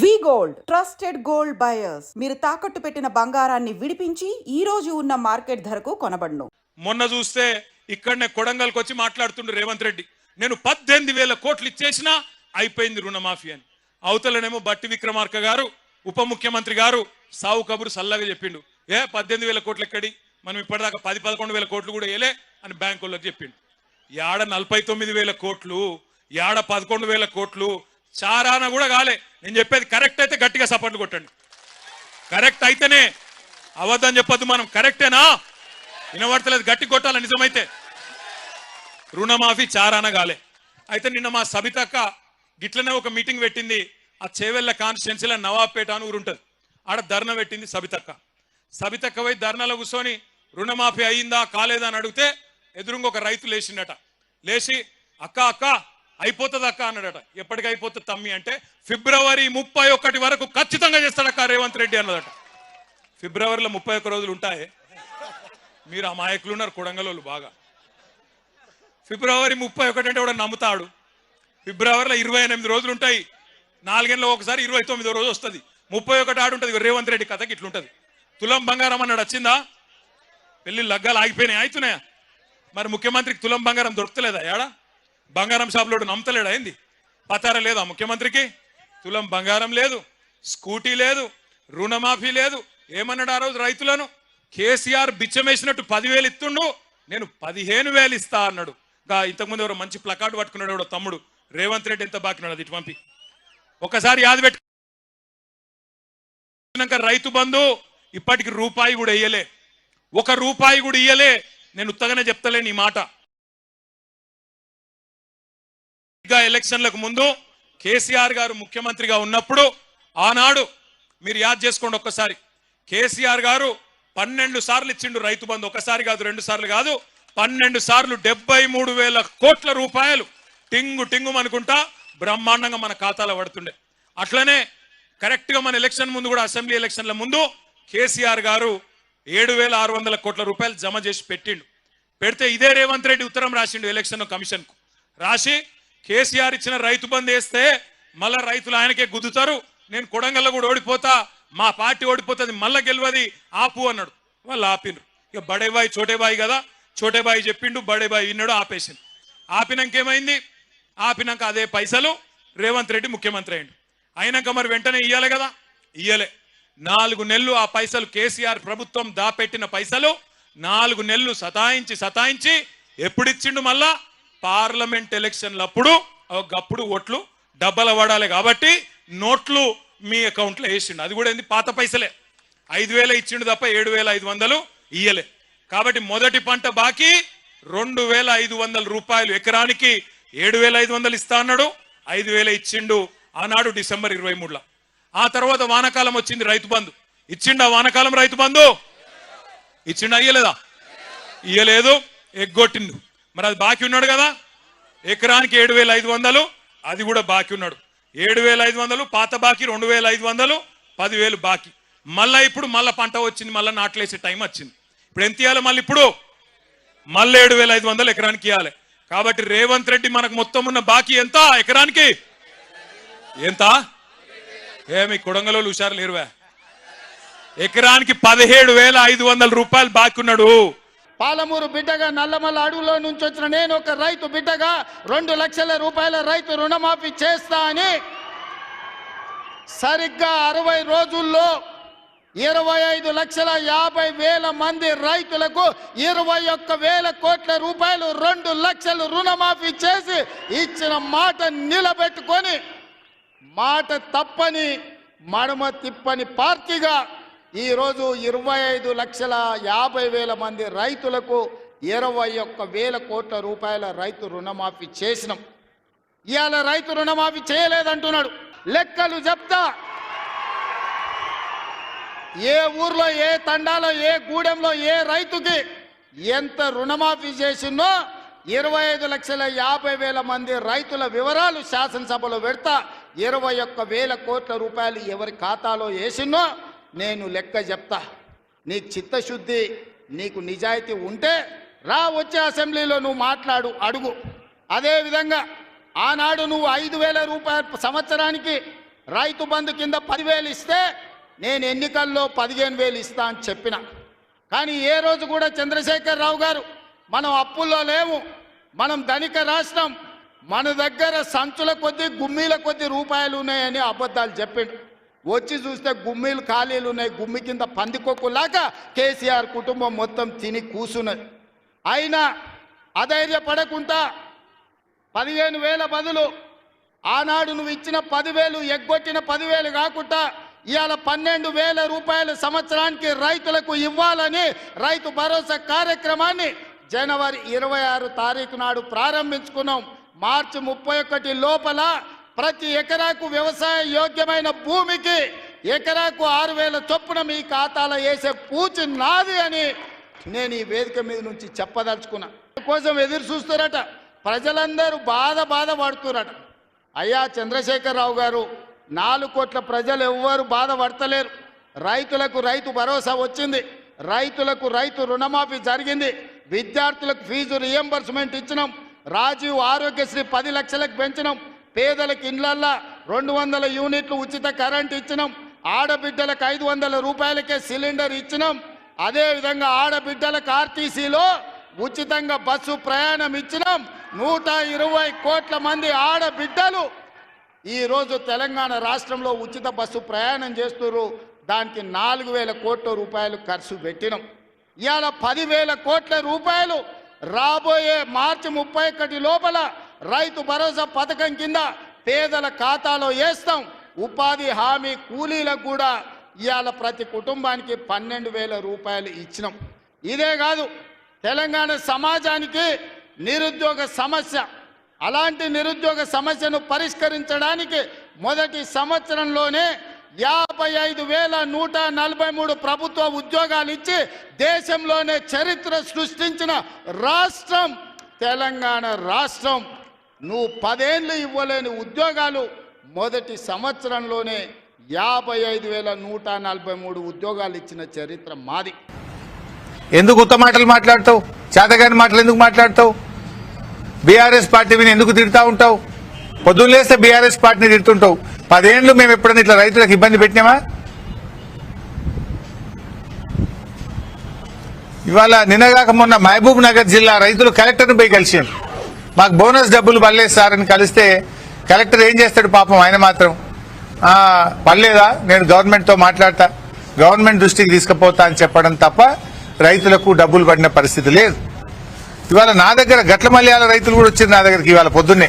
V gold trusted gold buyers. మీరు తాకట్టు పెట్టిన బంగారాన్ని విడిపించి ఈ రోజు ఉన్న మార్కెట్ ధరకు కొనబడను. మొన్న చూస్తే ఇక్కడనే కొడంగల్కి వచ్చి మాట్లాడుతుండు రేవంత్ రెడ్డి. నేను పద్దెనిమిది వేల కోట్లు ఇచ్చేసినా అయిపోయింది రుణమాఫీ అని. అవతలనేమో బట్టి విక్రమార్క గారు ఉప ముఖ్యమంత్రి గారు సావు కబురు సల్లగా చెప్పిండు. ఏ పద్దెనిమిది వేల కోట్లు ఎక్కడి? మనం ఇప్పటిదాకా పది పదకొండు వేల కోట్లు కూడా వేయలే అని బ్యాంకులకు చెప్పిండు. యాడ నలభై తొమ్మిది వేల కోట్లు యాడ పదకొండు వేల కోట్లు చారాన కూడా కాలే. నేను చెప్పేది కరెక్ట్ అయితే గట్టిగా సపోర్ట్లు కొట్టండి. కరెక్ట్ అయితేనే అవద్దని చెప్పొద్దు మనం. కరెక్టేనా? వినబడతలేదు గట్టి కొట్టాల నిజమైతే. రుణమాఫీ చారాన గాలే అయితే నిన్న మా సబితక్క గిట్లనే ఒక మీటింగ్ పెట్టింది. ఆ చేవెళ్ళ కాన్స్టిట్యున్సీలో నవాబ్పేట అని ఊరుంటుంది. ఆడ ధర్నా పెట్టింది సబితక్క. సబితక్క పోయి ధర్నాలో కూర్చొని రుణమాఫీ అయ్యిందా కాలేదా అని అడిగితే ఎదురుంగా ఒక రైతు లేచిండట. లేచి అక్క అక్క అయిపోతుందక్క అన్నాడట. ఎప్పటికి అయిపోతుంది తమ్మి అంటే ఫిబ్రవరి ముప్పై ఒకటి వరకు ఖచ్చితంగా చేస్తాడక్క రేవంత్ రెడ్డి అన్నదట. ఫిబ్రవరిలో ముప్పై ఒక్క రోజులు ఉంటాయి. మీరు అమాయకులు ఉన్నారు కొడంగలోళ్ళు బాగా. ఫిబ్రవరి ముప్పై ఒకటి అంటే కూడా నమ్ముతాడు. ఫిబ్రవరిలో ఇరవై ఎనిమిది రోజులు ఉంటాయి. నాలుగేళ్ళలో ఒకసారి ఇరవై తొమ్మిదో రోజు వస్తుంది. ముప్పై ఒకటి ఆడు ఉంటుంది. రేవంత్ రెడ్డి కథకి ఇట్లుంటది. తులం బంగారం అన్నాడు వచ్చిందా? పెళ్ళి లగ్గాలు ఆగిపోయినాయి? అవుతున్నాయా మరి ముఖ్యమంత్రికి తులం బంగారం దొరుకుతలేదా? ఏడా? బంగారం షాపులోడు నమ్మతలేడా ఏంది పతారా లేదా ముఖ్యమంత్రికి. తులం బంగారం లేదు స్కూటీ లేదు రుణమాఫీ లేదు. ఏమన్నాడు ఆ రోజు రైతులను? కేసీఆర్ బిచ్చమేసినట్టు పదివేలు ఇస్తుండు నేను పదిహేను వేలు ఇస్తా అన్నాడు. ఇంకా ఇంతకుముందు ఎవరో మంచి ప్లకార్డు పట్టుకున్నాడు ఎవడో తమ్ముడు. రేవంత్ రెడ్డి ఎంత బాకినాడు అది ఇటు పంపి. ఒకసారి యాది పెట్టినాక రైతు బంధు ఇప్పటికి రూపాయి కూడా ఇయ్యలే. ఒక రూపాయి కూడా ఇయ్యలే. నేను ఉత్తగానే చెప్తలేను ఈ మాట. ఇంకా ఎలక్షన్లకు ముందు కేసీఆర్ గారు ముఖ్యమంత్రిగా ఉన్నప్పుడు ఆనాడు మీరు యాద్ చేసుకోండి ఒక్కసారి. కేసీఆర్ గారు పన్నెండు సార్లు ఇచ్చిండు రైతు బంధు. ఒకసారి కాదు రెండు సార్లు కాదు పన్నెండు సార్లు డెబ్బై మూడు వేల కోట్ల రూపాయలు టింగు టింగు అనుకుంటా బ్రహ్మాండంగా మన ఖాతాలో పడుతుండే. అట్లనే కరెక్ట్గా మన ఎలక్షన్ ముందు కూడా అసెంబ్లీ ఎలక్షన్ల ముందు కేసీఆర్ గారు ఏడు వేల ఆరు వందల కోట్ల రూపాయలు జమ చేసి పెట్టిండు. పెడితే ఇదే రేవంత్ రెడ్డి ఉత్తరం రాసిండు ఎలక్షన్ కమిషన్కు. రాసి కేసీఆర్ ఇచ్చిన రైతు బంద్ వేస్తే మళ్ళా రైతులు ఆయనకే గుద్దుతారు. నేను కొడంగల్లో కూడా ఓడిపోతా మా పార్టీ ఓడిపోతుంది మళ్ళా గెలవది ఆపు అన్నాడు. వాళ్ళు ఆపినరు. ఇక బడేబాయి చోటేబాయి కదా చోటేబాయి చెప్పిండు బడేబాయి విన్నాడు ఆపేసింది ఆపినాక ఏమైంది? ఆపినాక అదే పైసలు రేవంత్ రెడ్డి ముఖ్యమంత్రి అయిండు అయినాక మరి వెంటనే ఇయ్యాలి కదా? ఇయ్యలే. నాలుగు నెలలు ఆ పైసలు కేసీఆర్ ప్రభుత్వం దాపెట్టిన పైసలు నాలుగు నెలలు సతాయించి సతాయించి ఎప్పుడు ఇచ్చిండు మళ్ళా? పార్లమెంట్ ఎలక్షన్లప్పుడు ఒకప్పుడు ఓట్లు డబ్బల పడాలి కాబట్టి నోట్లు మీ అకౌంట్లో వేసిండు. అది కూడా ఏంది? పాత పైసలే. ఐదు వేల ఇచ్చిండు తప్ప ఏడు వేల ఐదు వందలు ఇయ్యలే. కాబట్టి మొదటి పంట బాకీ రెండు వేల ఐదు వందల రూపాయలు ఎకరానికి ఏడు వేల ఐదు వందలు ఇస్తా అన్నాడు. ఐదు వేల ఇచ్చిండు ఆనాడు డిసెంబర్ ఇరవై మూడులో. ఆ తర్వాత వానకాలం వచ్చింది రైతు బంధు. ఇచ్చిండు ఆ వానకాలం రైతు బంధు? ఇచ్చిండు అయ్యలేదా ఇయ్యలేదు ఎగ్గొట్టిండు. మరి అది బాకీ ఉన్నాడు కదా? ఎకరానికి ఏడు వేల ఐదు వందలు అది కూడా బాకీ ఉన్నాడు. ఏడు వేల ఐదు వందలు పాత బాకీ రెండు వేల ఐదు వందలు పదివేలు బాకీ. మళ్ళీ ఇప్పుడు మళ్ళీ పంట వచ్చింది మళ్ళీ నాట్లేసే టైం వచ్చింది. ఇప్పుడు ఎంత ఇవ్వాలి మళ్ళీ ఇప్పుడు? మళ్ళీ ఏడు వేల ఐదు వందలు ఎకరానికి ఇవ్వాలి కాబట్టి రేవంత్ రెడ్డి మనకు మొత్తం ఉన్న బాకీ ఎంత ఎకరానికి? ఎంత? ఏమి కుడంగలో హుషారు లేరువా. ఎకరానికి పదిహేడు వేల ఐదు వందల రూపాయలు బాకీ ఉన్నాడు. పాలమూరు బిడ్డగా నల్లమల్ల అడవులో నుంచి వచ్చిన నేను ఒక రైతు బిడ్డగా రెండు లక్షల రూపాయల రైతు రుణమాఫీ చేస్తా అని సరిగ్గా అరవై రోజుల్లో ఇరవై ఐదు లక్షల యాభై వేల మంది రైతులకు ఇరవై ఒక్క వేల కోట్ల రూపాయలు రెండు లక్షలు రుణమాఫీ చేసి ఇచ్చిన మాట నిలబెట్టుకొని మాట తప్పని మడమ తిప్పని పార్టీగా ఈరోజు ఇరవై ఐదు లక్షల యాభై వేల మంది రైతులకు ఇరవై ఒక్క వేల కోట్ల రూపాయల రైతు రుణమాఫీ చేసినాం. ఇవాళ రైతు రుణమాఫీ చేయలేదంటున్నాడు. లెక్కలు చెప్తా. ఏ ఊర్లో ఏ తండాలో ఏ గూడెంలో ఏ రైతుకి ఎంత రుణమాఫీ చేసిందో ఇరవై ఐదు లక్షల యాభై వేల మంది రైతుల వివరాలు శాసనసభలో పెడతా. ఇరవై ఒక్క వేల కోట్ల రూపాయలు ఎవరి ఖాతాలో వేసిందో నేను లెక్క చెప్తా. నీ చిత్తశుద్ధి నీకు నిజాయితీ ఉంటే రా వచ్చే అసెంబ్లీలో నువ్వు మాట్లాడు అడుగు. అదేవిధంగా ఆనాడు నువ్వు ఐదు వేల రూపాయల సంవత్సరానికి రైతు బంధు కింద పదివేలు ఇస్తే నేను ఎన్నికల్లో పదిహేను వేలు ఇస్తా అని చెప్పిన. కానీ ఏ రోజు కూడా చంద్రశేఖర్ రావు గారు మనం అప్పుల్లో లేము మనం ధనిక రాష్ట్రం మన దగ్గర సంచుల కొద్దీ గుమ్మీల కొద్దీ రూపాయలు ఉన్నాయని అబద్ధాలు చెప్పిండు. వచ్చి చూస్తే గుమ్మీలు ఖాళీలు ఉన్నాయి. గుమ్మి కింద పందికొక్కులాగా కేసీఆర్ కుటుంబం మొత్తం తిని కూసున్నది. అయినా అధైర్యపడకుండా పదిహేను వేల బదులు ఆనాడు నువ్వు ఇచ్చిన పదివేలు ఎగ్గొట్టిన పదివేలు కాకుండా ఇవాళ పన్నెండు వేల రూపాయల సంవత్సరానికి రైతులకు ఇవ్వాలని రైతు భరోసా కార్యక్రమాన్ని జనవరి ఇరవై ఆరు తారీఖు నాడు ప్రారంభించుకున్నాం. మార్చి ముప్పై ఒకటి లోపల ప్రతి ఎకరాకు వ్యవసాయ యోగ్యమైన భూమికి ఎకరాకు ఆరు వేల చొప్పున మీ ఖాతాలో వేసే పూచి నాది అని నేను ఈ వేదిక మీద నుంచి చెప్పదలుచుకున్నా. కోసం ఎదురు చూస్తారట. ప్రజలందరూ బాధ బాధ పడుతున్నారట. అయ్యా చంద్రశేఖరరావు గారు నాలుగు కోట్ల ప్రజలు ఎవ్వరు బాధపడతలేరు రైతులకు రైతు భరోసా వచ్చింది. రైతులకు రైతు రుణమాఫీ జరిగింది. విద్యార్థులకు ఫీజు రియంబర్స్మెంట్ ఇచ్చినాం. రాజీవ్ ఆరోగ్యశ్రీ పది లక్షలకు పెంచినాం. పేదలకు ఇండ్లల్లా రెండు వందల యూనిట్లు ఉచిత కరెంట్ ఇచ్చినాం. ఆడబిడ్డలకు ఐదు వందల రూపాయలకే సిలిండర్ ఇచ్చినాం. అదేవిధంగా ఆడబిడ్డలకు ఆర్టీసీలో ఉచితంగా బస్సు ప్రయాణం ఇచ్చినాం. నూట ఇరవై కోట్ల మంది ఆడబిడ్డలు ఈరోజు తెలంగాణ రాష్ట్రంలో ఉచిత బస్సు ప్రయాణం చేస్తున్నారు దానికి నాలుగు వేల కోట్ల రూపాయలు ఖర్చు పెట్టినాం. ఇవాళ పదివేల కోట్ల రూపాయలు రాబోయే మార్చి ముప్పై ఒకటి లోపల రైతు భరోసా పథకం కింద పేదల ఖాతాలో వేస్తాం. ఉపాధి హామీ కూలీలకు కూడా ఇవాళ ప్రతి కుటుంబానికి పన్నెండు వేల రూపాయలు ఇచ్చినాం. ఇదే కాదు తెలంగాణ సమాజానికి నిరుద్యోగ సమస్య. అలాంటి నిరుద్యోగ సమస్యను పరిష్కరించడానికి మొదటి సంవత్సరంలోనే యాభై ఐదు వేల నూట నలభై మూడు ప్రభుత్వ ఉద్యోగాలు ఇచ్చి దేశంలోనే చరిత్ర సృష్టించిన రాష్ట్రం తెలంగాణ రాష్ట్రం. నువ్వు పదేళ్ళు ఇవ్వలేని ఉద్యోగాలు మొదటి సంవత్సరంలోనే యాభై ఐదు వేల నూట నలభై మూడు ఉద్యోగాలు ఇచ్చిన చరిత్ర మాది. ఎందుకు ఉత్త మాటలు మాట్లాడతావు? చేతగాని మాటలు ఎందుకు మాట్లాడతావు? బీఆర్ఎస్ పార్టీని ఎందుకు తిడతా ఉంటావు? పొద్దున్న లేస్తే బీఆర్ఎస్ పార్టీని తిడుతుంటావు. పదేండ్లు మేము ఎప్పుడైనా ఇట్లా రైతులకు ఇబ్బంది పెట్టినామా? ఇవాళ నిన్నగాక మొన్న మహబూబ్ నగర్ జిల్లా రైతులు కలెక్టర్ని పోయి కలిసాను మాకు బోనస్ డబ్బులు పర్లేదు సార్ అని కలిస్తే కలెక్టర్ ఏం చేస్తాడు పాపం ఆయన మాత్రం పర్లేదా నేను గవర్నమెంట్తో మాట్లాడతా. గవర్నమెంట్ దృష్టికి తీసుకుపోతా అని చెప్పడం తప్ప రైతులకు డబ్బులు పడిన పరిస్థితి లేదు. ఇవాళ నా దగ్గర గట్ల మల్యాల రైతులు కూడా వచ్చారు నా దగ్గరికి ఇవాళ పొద్దున్నే.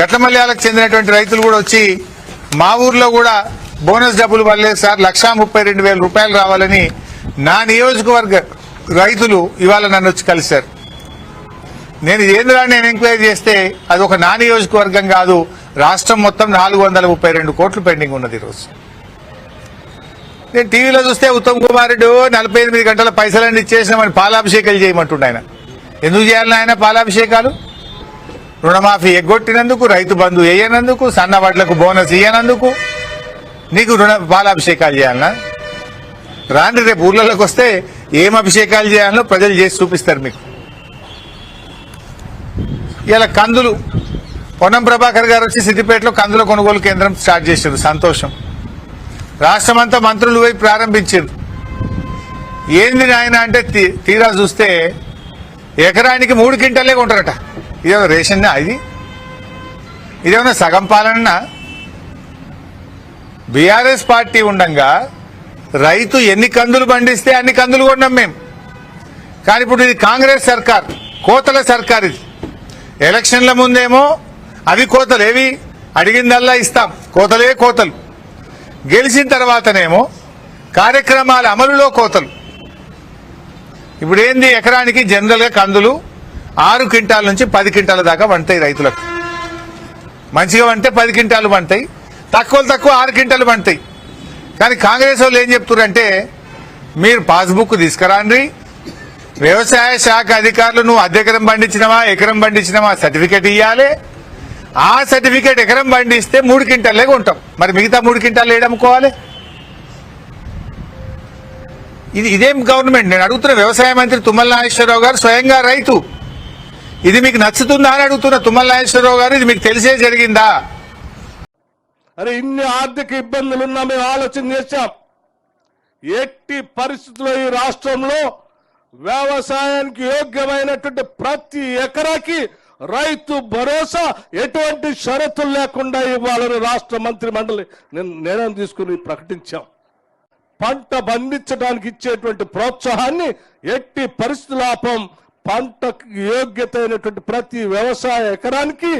గట్లమల్యాలకు చెందినటువంటి రైతులు కూడా వచ్చి మా ఊర్లో కూడా బోనస్ డబ్బులు పడలేదు సార్. లక్షా ముప్పై రెండు వేల రూపాయలు రావాలని నా నియోజకవర్గ రైతులు ఇవాళ నన్ను వచ్చి కలిశారు. నేను ఏంద్రా నేను ఎంక్వైరీ చేస్తే అది ఒక నా నియోజకవర్గం కాదు. రాష్ట్రం మొత్తం నాలుగు వందల ముప్పై రెండు కోట్లు పెండింగ్ ఉన్నది ఈరోజు నేను టీవీలో చూస్తే ఉత్తమ్ కుమార్ రెడ్డి నలభై ఎనిమిది గంటల పైసలన్నీ ఇచ్చేసినామని పాలాభిషేకాలు చేయమంటుండ ఆయన. ఎందుకు చేయాలని ఆయన పాలాభిషేకాలు? రుణమాఫీ ఎగ్గొట్టినందుకు రైతు బంధు వేయనందుకు సన్న వడ్లకు బోనస్ ఇయ్యనందుకు. నీకు రుణ పాలాభిషేకాలు చేయాలన్నా రాండి రేపు ఊర్లలోకి వస్తే ఏం అభిషేకాలు చేయాలో ప్రజలు చేసి చూపిస్తారు మీకు. ఇలా కందులు. పొన్నం ప్రభాకర్ గారు వచ్చి సిద్దిపేటలో కందుల కొనుగోలు కేంద్రం స్టార్ట్ చేశారు సంతోషం. రాష్ట్రమంతా మంత్రులు పోయి ప్రారంభించారు ఏంది నాయన అంటే తీ- తీరా చూస్తే ఎకరానికి మూడు క్వింటాలే కొంటారట. ఇదేమో రేషన్నా ఇది? ఇదేమన్నా సగం పాలన బీఆర్ఎస్ పార్టీ ఉండంగా రైతు ఎన్ని కందులు పండిస్తే అన్ని కందులు కొన్నాం మేము కానీ ఇప్పుడు ఇది కాంగ్రెస్ సర్కార్ కోతల సర్కార్ ఇది. ఎలక్షన్ల ముందేమో అవి కోతలు. ఏవి? అడిగిందల్లా ఇస్తాం. కోతలే కోతలు. గెలిచిన తర్వాతనేమో కార్యక్రమాల అమలులో కోతలు. ఇప్పుడు ఏంది ఎకరానికి జనరల్గా కందులు ఆరు క్వింటాల నుంచి పది క్వింటాల దాకా వంటాయి రైతులకు. మంచిగా వంటే పది క్వింటాలు వంటాయి తక్కువ తక్కువ ఆరు క్వింటాలు వంటాయి కానీ కాంగ్రెస్ వాళ్ళు ఏం చెప్తున్నారంటే మీరు పాస్బుక్ తీసుకురాండి వ్యవసాయ శాఖ అధికారులు నువ్వు అర్ధ ఎకరం పండించినవా? ఎకరం పండించినవా? సర్టిఫికేట్ ఇవ్వాలి ఆ సర్టిఫికేట్ ఎకరం పండిస్తే మూడు క్వింటాలే కొంటాం. మరి మిగతా మూడు క్వింటాలు ఏడమ్ముకోవాలి ఇది ఇదేం గవర్నమెంట్? నేను అడుగుతున్న వ్యవసాయ మంత్రి తుమ్మల నాగేశ్వరరావు గారు స్వయంగా రైతు. ఇది మీకు నచ్చుతుందా అని అడుగుతున్న తుమ్మల నాగేశ్వరరావు గారు ఇది మీకు తెలిసే జరిగిందా? అరే ఇన్ని ఆర్థిక ఇబ్బందులున్నా మేము ఆలోచన చేశాం. ఎట్టి పరిస్థితుల్లో ఈ రాష్ట్రంలో వ్యవసాయానికి యోగ్యమైనటువంటి ప్రతి ఎకరాకి రైతు భరోసా ఎటువంటి షరతులు లేకుండా ఇవ్వాలని రాష్ట్ర మంత్రి మండలి నిర్ణయం తీసుకుని ప్రకటించాం. పంట పండించడానికి ఇచ్చేటువంటి ప్రోత్సాహాన్ని ఎట్టి పరిస్థితులాపం పంటకు యోగ్యత అయినటువంటి ప్రతి వ్యవసాయ ఎకరానికి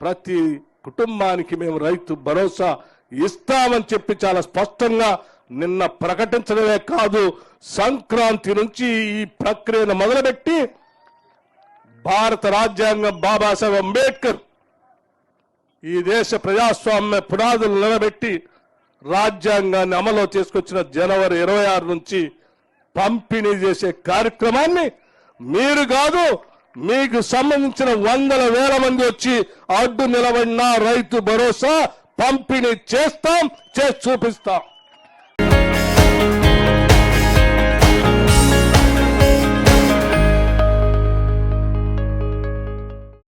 ప్రతి కుటుంబానికి మేము రైతు భరోసా ఇస్తామని చెప్పి చాలా స్పష్టంగా నిన్న ప్రకటించడమే కాదు సంక్రాంతి నుంచి ఈ ప్రక్రియను మొదలుపెట్టి భారత రాజ్యాంగం బాబాసాహెబ్ అంబేద్కర్ ఈ దేశ ప్రజాస్వామ్య పునాదులు నిలబెట్టి రాజ్యాంగాన్ని అమలు చేసుకొచ్చిన జనవరి ఇరవై ఆరు నుంచి పంపిణీ చేసే కార్యక్రమాన్ని మీరు కాదు మీకు సంబంధించిన వందల వేల మంది వచ్చి అడ్డు నిలబడిన రైతు భరోసా పంపిణీ చేస్తాం చేసి చూపిస్తాం.